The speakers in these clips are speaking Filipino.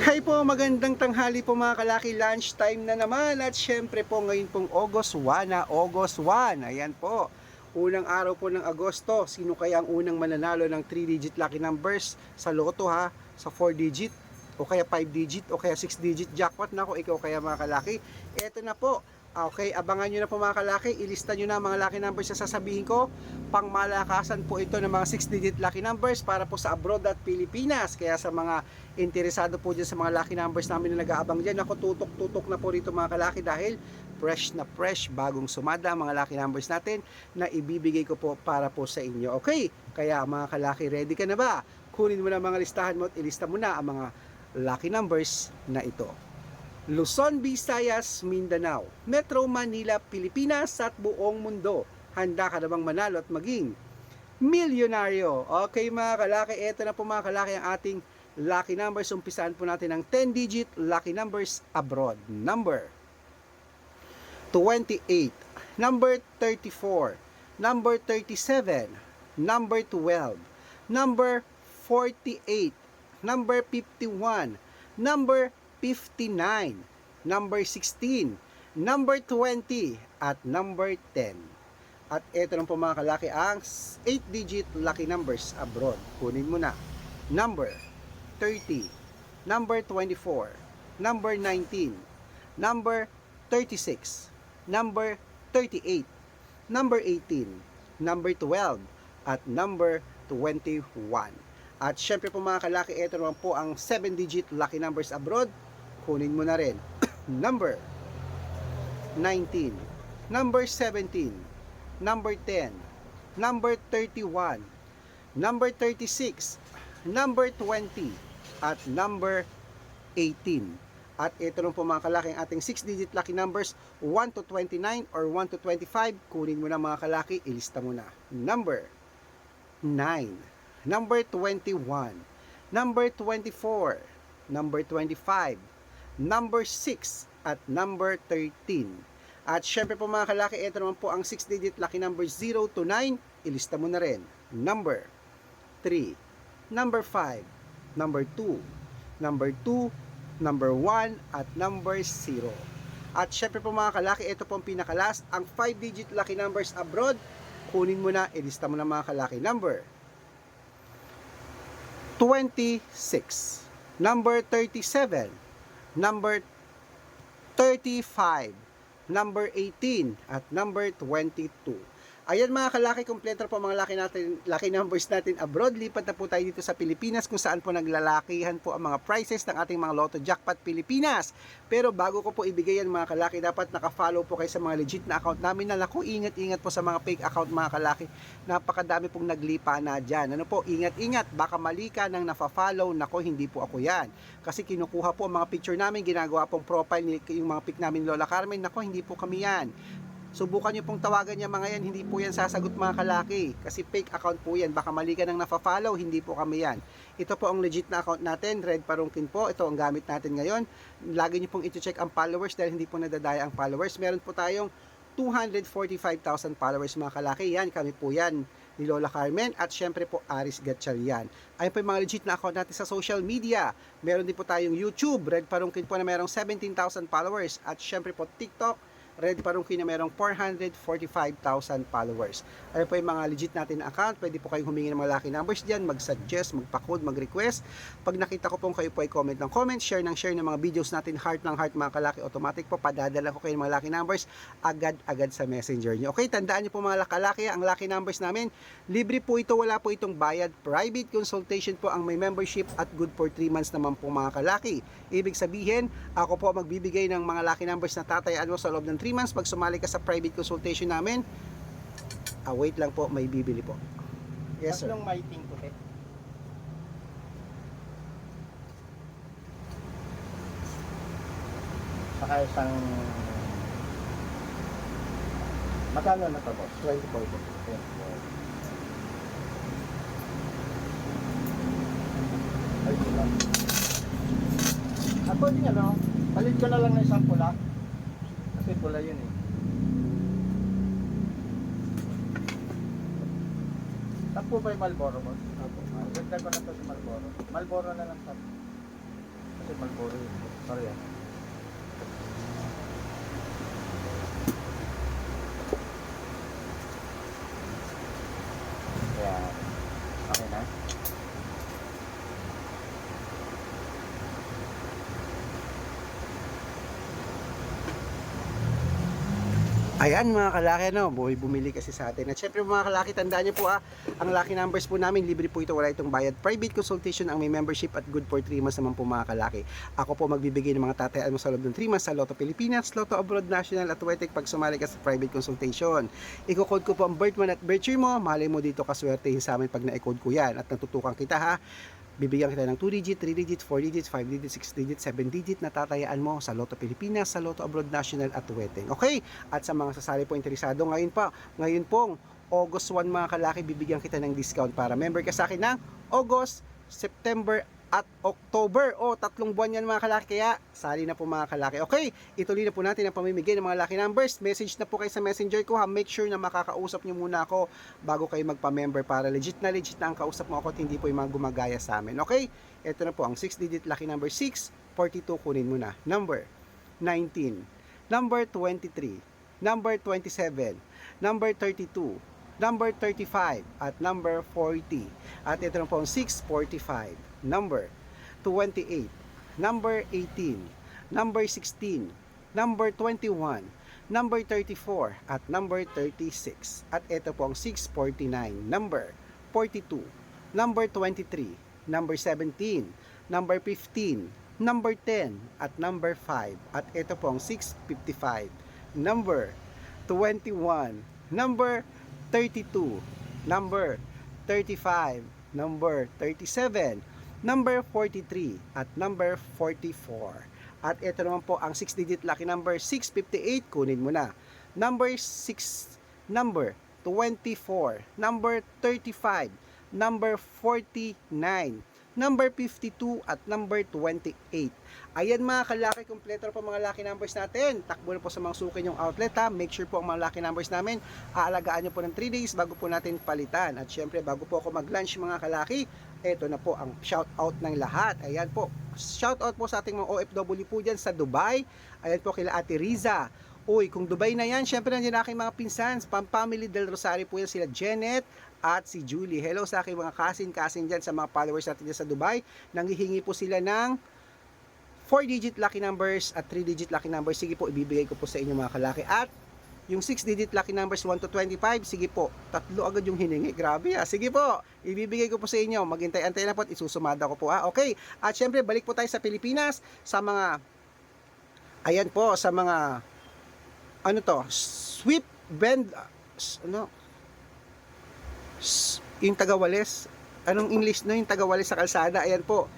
Hi po, magandang tanghali po mga kalaki, lunch time na naman at syempre po ngayon pong August 1 na August 1, ayan po. Unang araw po ng Agosto, sino kaya ang unang mananalo ng 3-digit lucky numbers? Sa loto ha, sa 4-digit o kaya 5-digit o kaya 6-digit jackpot. Na ikaw kaya mga kalaki. Eto na po, Okay, abangan nyo na po mga kalaki. Ilista nyo na mga lucky numbers na sasabihin ko. Pangmalakasan po ito ng mga 6-digit lucky numbers para po sa abroad at Pilipinas. Kaya sa mga interesado po dyan sa mga lucky numbers namin na nag-aabang dyan, ako tutok-tutok na po rito mga kalaki dahil fresh na fresh, bagong sumada mga lucky numbers natin na ibibigay ko po para po sa inyo. Okay, kaya mga kalaki, ready ka na ba? Kunin mo na mga listahan mo at ilista mo na ang mga lucky numbers na ito. Luzon, Visayas, Mindanao, Metro Manila, Pilipinas at buong mundo. Handa ka na bang manalo at maging milyonaryo? Okay mga kalaki, eto na po mga kalaki ang ating lucky numbers. Umpisaan po natin ang 10-digit lucky numbers abroad. Number 28, number 34, number 37, number 12, number 48, number 51, number 59, number 16, number 20, at number 10. At ito lang po mga kalaki ang 8-digit lucky numbers abroad. Kunin mo na. Number 30, number 24, number 19, number 36, number 38, number 18, number 12, at number 21. At syempre po mga kalaki, ito naman po ang 7-digit lucky numbers abroad. Kunin mo na rin. number 19, number 17, number 10, number 31, number 36, number 20, at number 18. At ito lang po mga kalaki ating 6-digit lucky numbers 1 to 29 or 1 to 25. Kunin mo na mga kalaki, ilista mo na. Number 9, number 21, number 24, number 25, number 6, at number 13. At syempre po mga kalaki, ito naman po ang 6-digit lucky number 0 to 9. Ilista mo na rin. Number 3, number 5, number 2, number 2, number 1, at number 0. At syempre po mga kalaki, ito po ang pinakalas, ang 5-digit lucky numbers abroad. Kunin mo na, ilista mo na mga kalaki. Number 26, number 37, number 35, number 18, at number 22. Ayan mga kalaki, kompleto po mga laki natin, laki numbers natin abroad. Lipat na po tayo dito sa Pilipinas kung saan po naglalakihan po ang mga prices ng ating mga Lotto Jackpot Pilipinas. Pero bago ko po ibigay yan mga kalaki, dapat naka-follow po kayo sa mga legit na account namin na naku, ingat-ingat po sa mga fake account mga kalaki. Napakadami pong naglipa na dyan. Ano po, ingat-ingat, baka mali ka nang nafa-follow, nako, hindi po ako yan. Kasi kinukuha po ang mga picture namin, ginagawa pong profile, ni- yung mga pic namin Lola Carmen, nako, hindi po kami yan. Subukan nyo pong tawagan niya mga yan, hindi po yan sasagot mga kalaki. Kasi fake account po yan. Baka mali ka nang nafa-follow, hindi po kami yan. Ito po ang legit na account natin, Red Parungkin po. Ito ang gamit natin ngayon. Lagi nyo pong iti-check ang followers dahil hindi po nadadaya ang followers. Meron po tayong 245,000 followers mga kalaki. Yan, kami po yan ni Lola Carmen at syempre po Aris Gatchalian. Ayun po yung mga legit na account natin sa social media. Meron din po tayong YouTube, Red Parungkin po na merong 17,000 followers at syempre po TikTok, Red Parungkin na merong 445,000 followers. Ayun po yung mga legit natin na account. Pwede po kayong humingi ng mga lucky numbers dyan, mag-suggest, magpa-code, mag-request. Pag nakita ko pong kayo po ay comment ng comment, share ng share ng mga videos natin, heart ng heart mga kalaki, automatic po, padadala ko kayo ng mga lucky numbers agad-agad sa messenger nyo. Okay, tandaan nyo po mga kalaki, ang lucky numbers namin, libre po ito, wala po itong bayad. Private consultation po ang may membership at good for 3 months naman po mga kalaki. Ibig sabihin, ako po magbibigay ng mga lucky numbers na tatayaan mo sa loob ng 3 months. Pag sumali ka sa private consultation namin, ah, wait lang po, may bibili po. Yes, sir. Tatlong maiting puti. Saka isang... Magkano na to, boss? 24 po. 24. Ay, pula. Ako din ano, palit ko na lang ng isang pula. Kasi pula yun eh. Sampu ba yung Malboro, boss? Opo. Ganda ko na to sa Malboro. Malboro na lang sa. Kasi Malboro Sorry ah. Ayan mga kalaki, no? Boy, bumili kasi sa atin. At syempre mga kalaki, tandaan niyo po ah, ang lucky numbers po namin, libre po ito, wala itong bayad. Private consultation ang may membership at good for 3 months naman po mga kalaki. Ako po magbibigay ng mga tatayaan mo sa loob ng 3 months sa Lotto Pilipinas, Lotto Abroad National at Wetek pag sumali ka sa private consultation. Iko-code ko po ang birth month at birth year mo, malay mo dito kaswertehin sa amin pag na-code ko yan. At natutukan kita ha, bibigyan kita ng 2 digit, 3 digit, 4 digits, 5 digit, 6 digit, 7 digit na tatayaan mo sa Lotto Pilipinas, sa Lotto Abroad National at Weteng. Okay? At sa mga sasali po interesado ngayon pa, ngayon pong August 1 mga kalaki, bibigyan kita ng discount para member ka sa akin ng August, September at October. O, tatlong buwan yan mga kalaki. Kaya, sali na po mga kalaki. Okay, ituloy na po natin ang pamimigay ng mga lucky numbers. Message na po kayo sa messenger ko ha. Make sure na makakausap nyo muna ako bago kayo magpa-member para legit na legit na ang kausap mo ako at hindi po yung mga gumagaya sa amin. Okay, ito na po ang 6-digit lucky number 6. 42 kunin mo na. Number 19. Number 23. Number 27. Number 32 number 35 at number 40. At ito po ang 645, number 28, number 18, number 16, number 21, number 34 at number 36. At ito po ang 649, number 42, number 23, number 17, number 15, number 10 at number 5. At ito po ang 655, number 21, number 32, number 35, number 37, number 43, at number 44. At ito naman po ang 6-digit lucky number 658, kunin mo na. Number 6, number 24, number 35, number 49, number 52 at number 28. Ayan mga kalaki, kompleto po mga lucky numbers natin. Takbo na po sa mga suki yung outlet ha. Make sure po ang mga lucky numbers namin, aalagaan nyo po ng 3 days bago po natin palitan. At syempre, bago po ako mag-lunch mga kalaki, eto na po ang shout out ng lahat. Ayan po, shout out po sa ating mga OFW po dyan sa Dubai. Ayan po kila Ate Riza. Uy, kung Dubai na yan, syempre nandiyan na aking mga pinsan. Pam Family del Rosario po yan sila Janet at si Julie. Hello sa aking mga kasin-kasin dyan sa mga followers natin dyan sa Dubai. Nanghihingi po sila ng 4-digit lucky numbers at 3-digit lucky numbers. Sige po, ibibigay ko po sa inyo mga kalaki. At yung 6-digit lucky numbers 1 to 25, sige po, tatlo agad yung hiningi. Grabe ah. Sige po, ibibigay ko po sa inyo. Maghintay-antay na po at isusumada ko po ah. Okay, at syempre balik po tayo sa Pilipinas sa mga, ayan po, sa mga, ano to, sweep bend, ah, ano, yung tagawales, anong English no, yung tagawales sa kalsada, ayan po,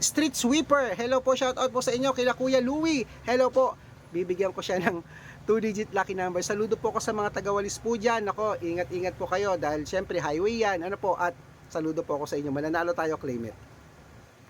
Street Sweeper. Hello po, shout out po sa inyo kila Kuya Louie. Hello po. Bibigyan ko siya ng 2-digit lucky number. Saludo po ko sa mga tagawalis po dyan. Ako, ingat-ingat po kayo dahil syempre highway yan. Ano po, at saludo po ako sa inyo. Mananalo tayo, claim it.